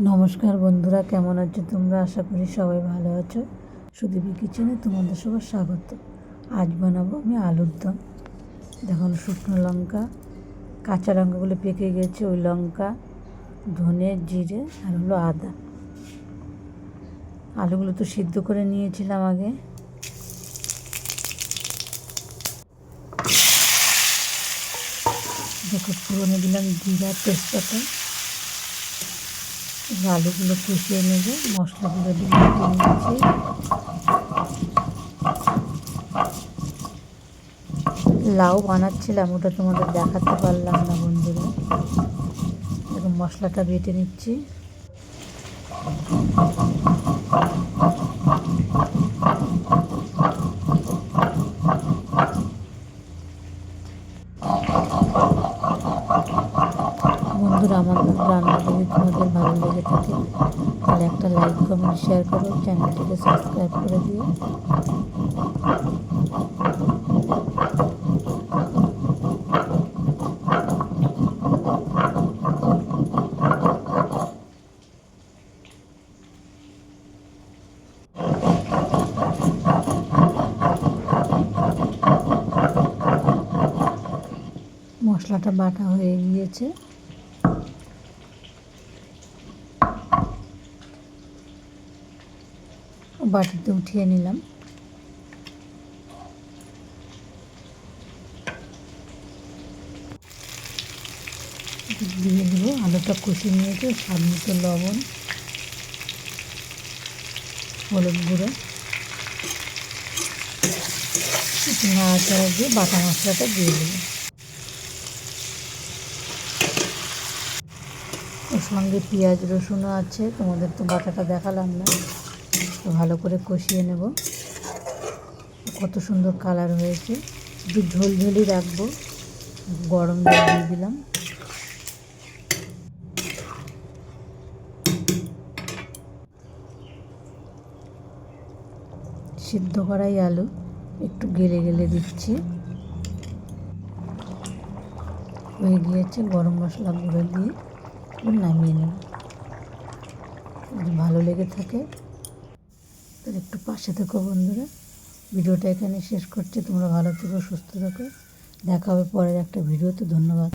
নমস্কার বন্ধুরা, কেমন আছো তোমরা? আশা করি সবাই ভালো আছো। সুদীপী কিচেনে তোমাদের সবার স্বাগত। আজ বানাবো আমি আলুর দম। দেখুন শুকনো লঙ্কা, কাঁচা লঙ্কাগুলো পেকে গেছে। ওই লঙ্কা, ধনে, জিরে আর হলো আদা। আলুগুলো তো সিদ্ধ করে নিয়েছিলাম আগে। দেখো, পুরনো দিলাম জিরা তেজপাতা। আলুগুলো কষিয়ে নেব, মশলাগুলো দিয়ে লাউ বানাচ্ছিলাম, ওটা তোমাদের দেখাতে পারলাম না বন্ধুরা। এখন মশলাটা বেটে নিচ্ছি। বন্ধুরা, আমার রান্না যদি তোমাদের ভালো লেগে থাকে, তাহলে একটা লাইক কমেন্ট শেয়ার করো চ্যানেলটিকে সাবস্ক্রাইব করে দিও। মশলাটা বাটা হয়ে গিয়েছে। বাটিতে উঠিয়ে নিলাম। দিয়ে দেবো আলুটা কষিয়ে নিয়েছে, স্বাদ মতো লবণ, হলুদ গুঁড়ো। নাড়াচাড়া দিয়ে বাটা মশলাটা দিয়ে দেবো। ওর সঙ্গে পেঁয়াজ রসুনও আছে, তোমাদের তো বাটাটা দেখালাম না। তো ভালো করে কষিয়ে নেব। কত সুন্দর কালার হয়েছে। একটু ঝোলঝোলই রাখব। গরম জল দিয়ে দিলাম। সিদ্ধ করাই আলু। একটু গেলে গেলে দিচ্ছি। হয়ে গিয়েছে গরম মশলা গুঁড়ো দিয়ে। নামিয়ে নেব। ভালো লেগে থাকে তাহলে একটু পাশে থেকো বন্ধুরা। ভিডিওটা এখানে শেষ করছি। তোমরা ভালো থেকো, সুস্থ থাকো। দেখা হবে পরের একটা ভিডিওতে। ধন্যবাদ।